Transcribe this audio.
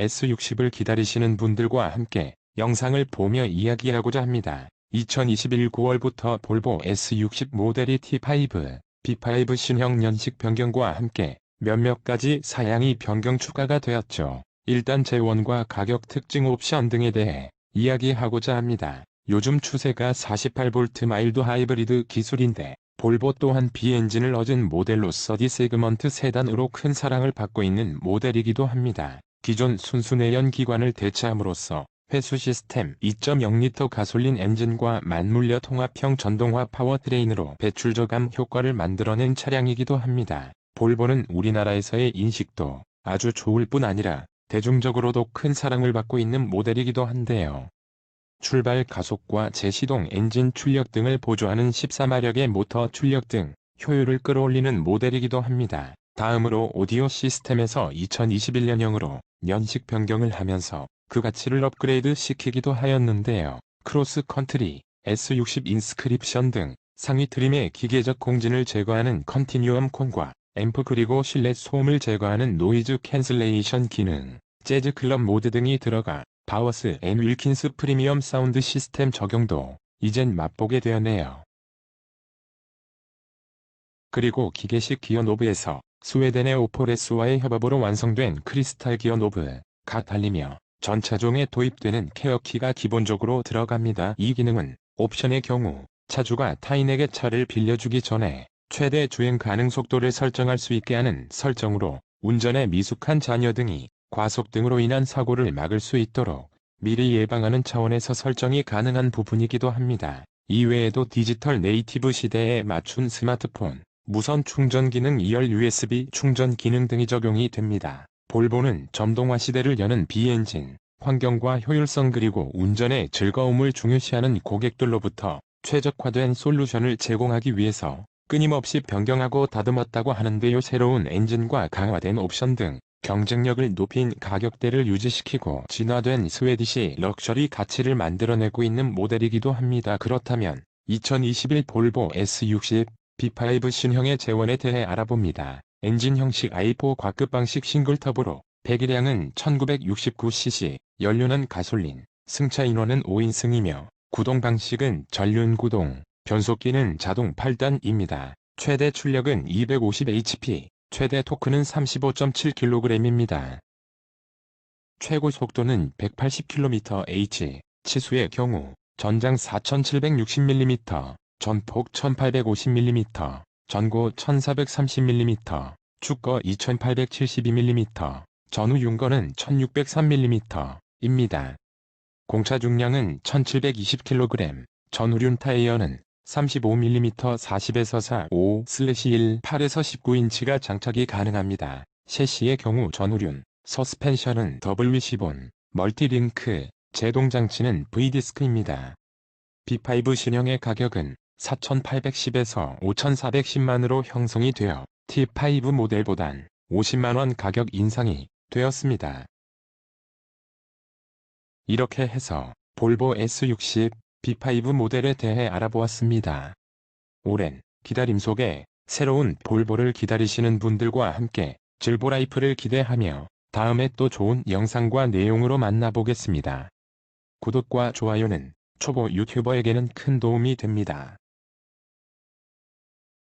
S60을 기다리시는 분들과 함께 영상을 보며 이야기하고자 합니다. 2021 9월부터 볼보 S60 모델이 T5, B5 신형 연식 변경과 함께 몇몇 가지 사양이 변경 추가가 되었죠. 일단 재원과 가격 특징 옵션 등에 대해 이야기하고자 합니다. 요즘 추세가 48V 마일드 하이브리드 기술인데 볼보 또한 비엔진을 얻은 모델로서 D세그먼트 세단으로 큰 사랑을 받고 있는 모델이기도 합니다. 기존 순수 내연 기관을 대체함으로써 회수 시스템 2.0L 가솔린 엔진과 만물려 통합형 전동화 파워트레인으로 배출 저감 효과를 만들어낸 차량이기도 합니다. 볼보는 우리나라에서의 인식도 아주 좋을 뿐 아니라 대중적으로도 큰 사랑을 받고 있는 모델이기도 한데요. 출발 가속과 제시동 엔진 출력 등을 보조하는 14마력의 모터 출력 등 효율을 끌어올리는 모델이기도 합니다. 다음으로 오디오 시스템에서 2021년형으로 연식 변경을 하면서 그 가치를 업그레이드 시키기도 하였는데요. 크로스 컨트리, S60 인스크립션 등 상위 트림의 기계적 공진을 제거하는 컨티뉴엄 콘과 앰프 그리고 실내 소음을 제거하는 노이즈 캔슬레이션 기능, 재즈 클럽 모드 등이 들어가 바워스 앤 윌킨스 프리미엄 사운드 시스템 적용도 이젠 맛보게 되었네요. 그리고 기계식 기어 노브에서 스웨덴의 오포레스와의 협업으로 완성된 크리스탈 기어 노브가 달리며 전차종에 도입되는 케어키가 기본적으로 들어갑니다. 이 기능은 옵션의 경우 차주가 타인에게 차를 빌려주기 전에 최대 주행 가능 속도를 설정할 수 있게 하는 설정으로 운전에 미숙한 자녀 등이 과속 등으로 인한 사고를 막을 수 있도록 미리 예방하는 차원에서 설정이 가능한 부분이기도 합니다. 이외에도 디지털 네이티브 시대에 맞춘 스마트폰, 무선 충전 기능 2열 USB 충전 기능 등이 적용이 됩니다. 볼보는 점동화 시대를 여는 비엔진, 환경과 효율성 그리고 운전의 즐거움을 중요시하는 고객들로부터 최적화된 솔루션을 제공하기 위해서 끊임없이 변경하고 다듬었다고 하는데요. 새로운 엔진과 강화된 옵션 등 경쟁력을 높인 가격대를 유지시키고 진화된 스웨디시 럭셔리 가치를 만들어내고 있는 모델이기도 합니다. 그렇다면 2021 볼보 S60 B5 신형의 재원에 대해 알아봅니다. 엔진 형식 i4 과급 방식 싱글 터보로 배기량은 1969cc, 연료는 가솔린, 승차 인원은 5인승이며 구동 방식은 전륜 구동, 변속기는 자동 8단입니다. 최대 출력은 250hp, 최대 토크는 35.7kg입니다. 최고 속도는 180km/h, 치수의 경우 전장 4760mm, 전폭 1850mm, 전고 1430mm, 축거 2872mm, 전후 융거는 1603mm입니다. 공차 중량은 1720kg, 전후륜 타이어는 35mm 40에서 4, 5/1, 8에서 19인치가 장착이 가능합니다. 셰시의 경우 전후륜, 서스펜션은 WC-본, 멀티링크, 제동장치는 V디스크입니다. B5 신형의 가격은 4,810에서 5,410만으로 형성이 되어 T5 모델보단 50만원 가격 인상이 되었습니다. 이렇게 해서 볼보 S60 B5 모델에 대해 알아보았습니다. 오랜 기다림 속에 새로운 볼보를 기다리시는 분들과 함께 즐보라이프를 기대하며 다음에 또 좋은 영상과 내용으로 만나보겠습니다. 구독과 좋아요는 초보 유튜버에게는 큰 도움이 됩니다.